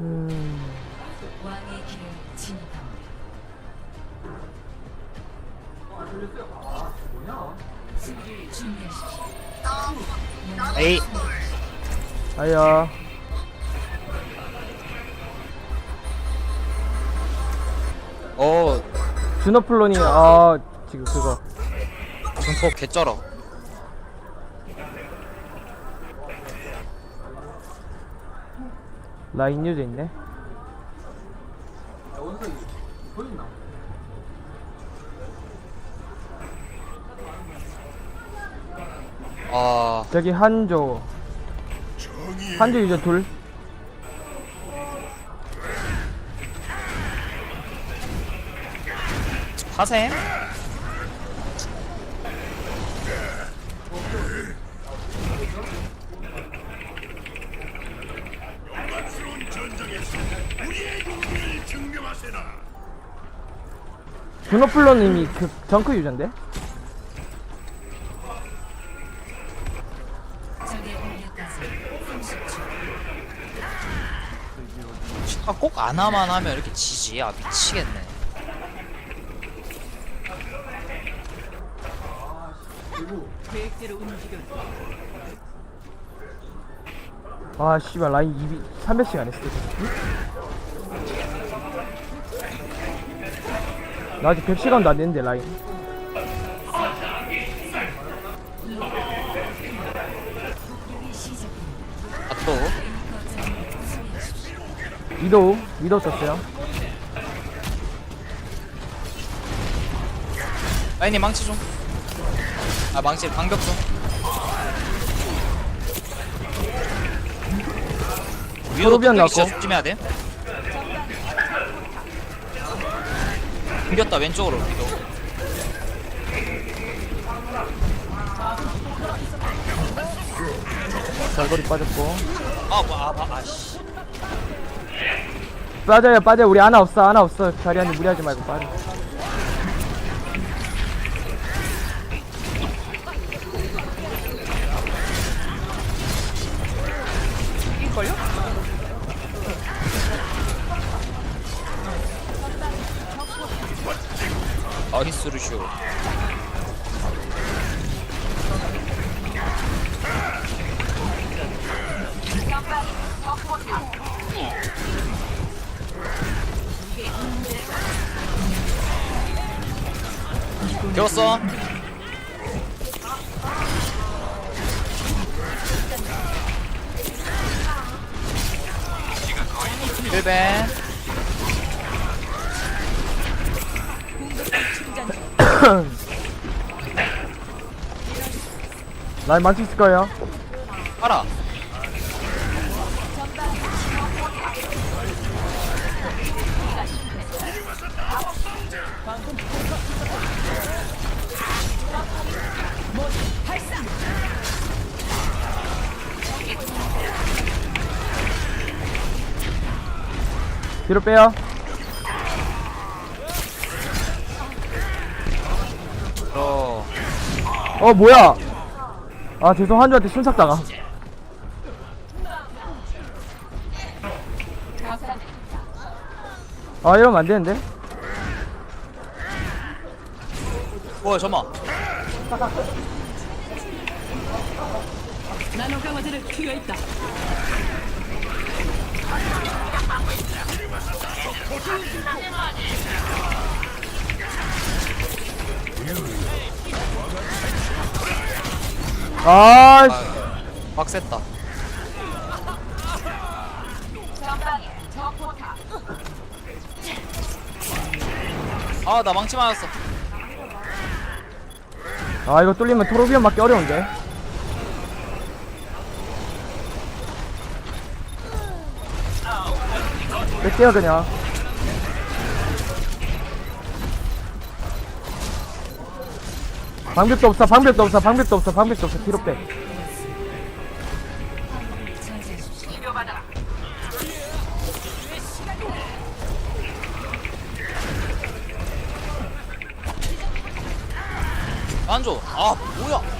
음, 왕의 길을 진입합니다. 수비를 준비하십시오. 에이. 아야. 어. 주노플론이, 아, 지금 그거. 중폭 개쩔어 라인 유저 있네. 아 저기 한조. 한조 유저 둘. 파셈 주노플론님이 그 정크 유저인데? 적의 공격까지 30초. 아, 꼭 안하만 하면 이렇게 지지 아 미치겠네 아, 씨발, 라인 2 300씩 안 했어. 나 아직 100시간도 안 됐는데, 라인. 아또 위도우, 위도우 떴어요. 라인이 망치 좀 아 망치 반격 좀 위로 뚝배기 진짜 나왔고. 조심해야 돼 당겼다 왼쪽으로 위도 절거리 빠졌고. 아뭐아 아씨 빠져요, 빠져요. 우리 하나 없어, 하나 없어. 자리한테 무리하지 말고 빠져. 나이스 루슈 배웠어? 일벤 라인 망치 있을 거예요. 알아 뒤로 빼요. 어, 뭐야. 아, 죄송, 한주한테 순삭당함. 아, 이러면 안 되는데? 뭐야 잠만 나노 강화제를 투여했다. 아, 씨. 아 빡셌다 아 나 망치 맞았어 아, 이거 뚫리면 토로비언 맞기 어려운데? 뺄게요, 그냥. 방벽도 없어, 방벽도 없어, 방벽도 없어, 방벽도 없어, 뒤로 빼. 안줘. 아 뭐야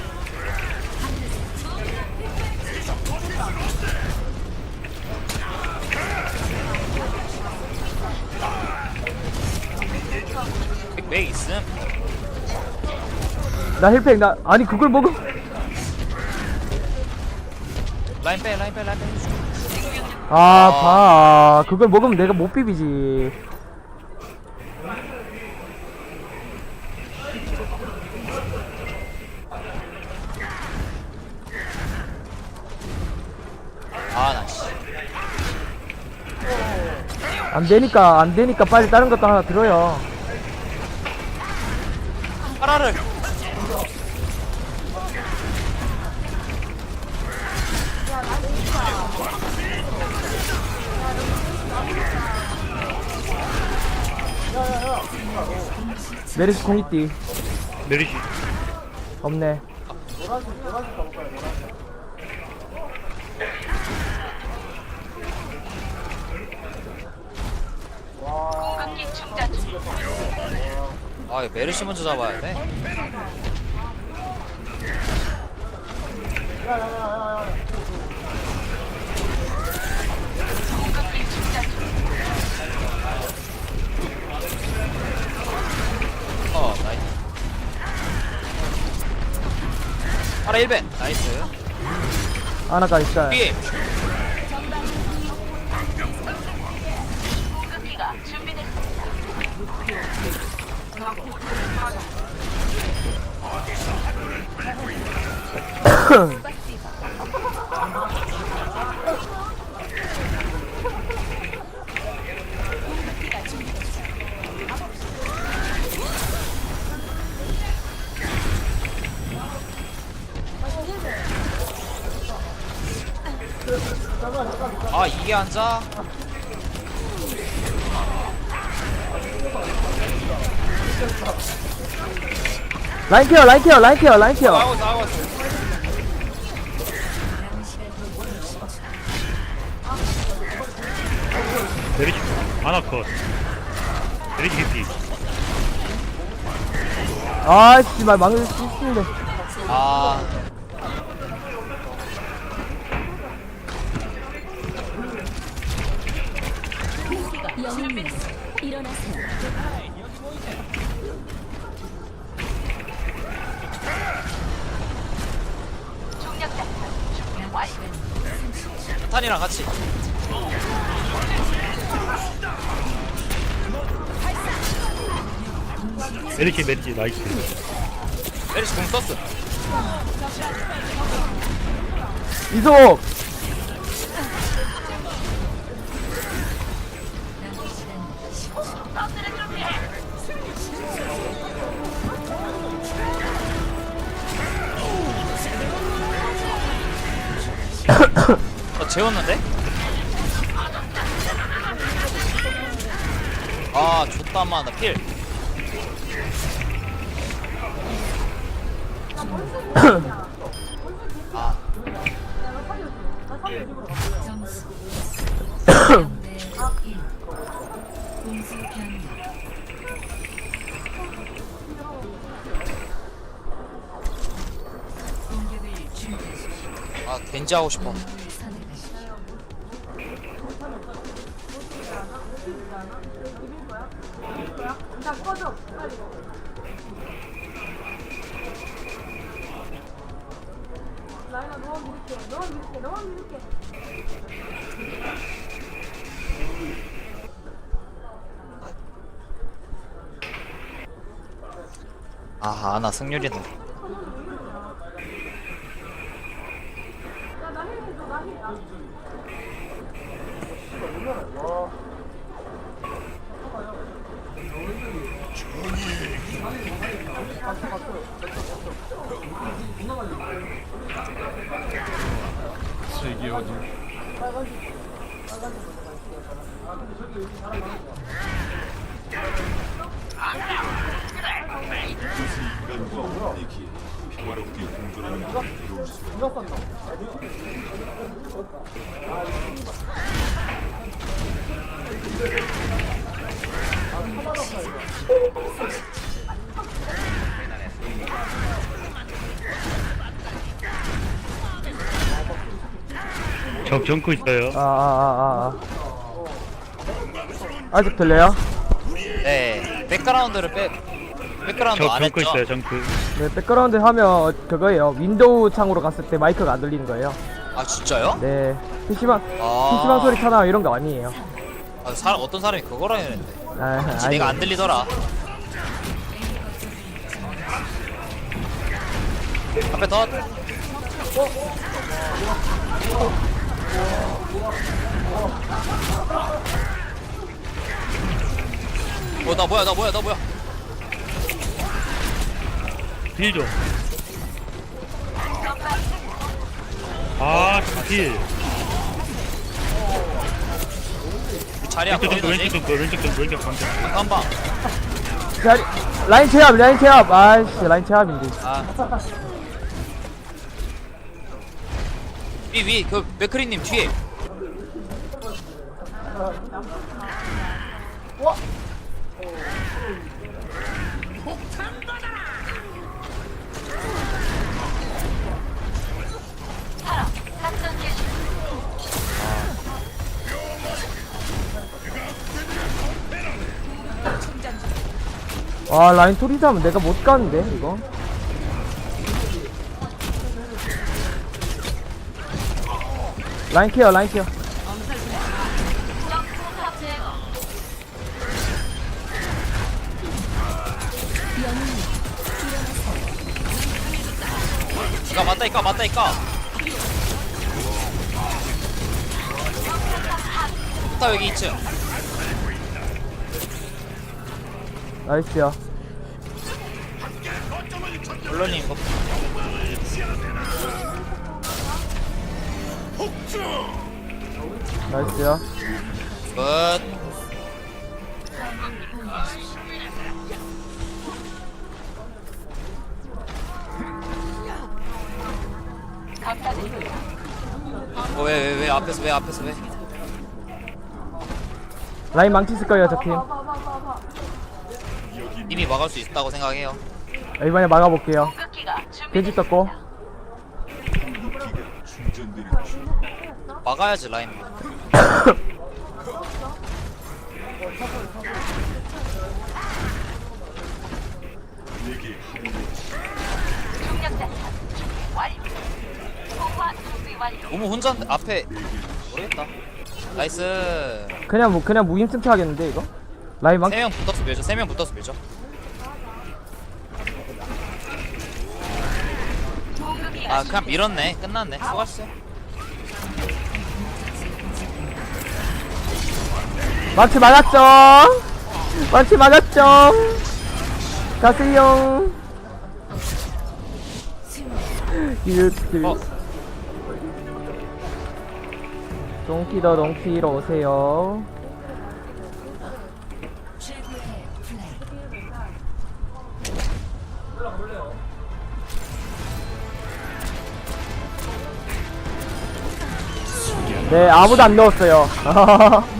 나 힐팩 나 아니 그걸 먹음 라인 빼 라인 빼 라인 빼. 아봐. 그걸 먹으면 내가 못 비비지. 아나 씨. 안 되니까 안 되니까 빨리 다른 것도 하나 들어요. 파라를 메르시 공 있디. 메리시. 없네. 아 메르시 먼저 잡아야 돼 어 나이스. 파라 1벤. 나이스. 하나까지 있다 뒤에 아 이게 앉아? 라인 케어 라인 케어 라인 케어 라인 케어. 메리시 아나컷. 메리시 개피 아씨 말 막을 수 있는데 아 영웅님 일어나세요. 탄이랑 같이. 메리시 메리시 나이스. 메르시 공 썼어. 이속 어 재웠는데? 아 좋다만 나필. 아. 점수 아, 겐지 하고 싶어. 영웅을 선택하십시오. 아하, 나 승률이네. 적 정크 있어요 아아아 아 아 아직 들려요? 네, 백그라운드를 빼. 백그라운드 저안 정크 했죠? 있어요 정크 네, 백그라운드 하면 그거예요. 윈도우 창으로 갔을 때 마이크가 안 들리는 거예요. 아 진짜요? 네. PC방, 아, PC방 소리 차나 이런 거 아니에요. 아, 사람 어떤 사람이 그거라 했는데 아, 아니. 내가 안 들리더라 앞에 더 어, 나 뭐야, 나 뭐야, 나 뭐야. 딜좀 아 딜. 자리야, 왼쪽 거리너지? 왼쪽 정크 왼쪽 정크 왼쪽 방금 한 방. 자, 라인 제압, 라인 제압. 아이씨, 라인 제압인데. 아. 위, 위, 그, 맥크리님 뒤에. 와, 라인 토리스 하면 내가 못 가는데, 이거. 라인 케어, 라인 케어. 이까 맞다, 이까 맞다, 이까. 타 여기 2층. 나이스야. 물론님, 뭐, 나이스야. 끝. 어, 왜, 왜, 왜, 앞에서, 왜, 앞에서, 왜? 라인 망치 쓸 거예요, 저 팀. 이미 막을 수 있다고 생각해요. 이번에 막아볼게요. 돼지 떴고. 막아야지, 라인. 너무 혼자 앞에 모르겠다. 나이스. 그냥 뭐, 그냥 무임승차 하겠는데, 이거? 라인 망치. 세명 붙어서 밀죠. 세명 붙어서 밀죠. 아 그냥 밀었네. 끝났네. 수고하셨어요. 망치 맞았죠? 망치 맞았죠? 가세요. 이렇게. 어. 동키더 동키로 오세요. 네, 아무도 안 넣었어요.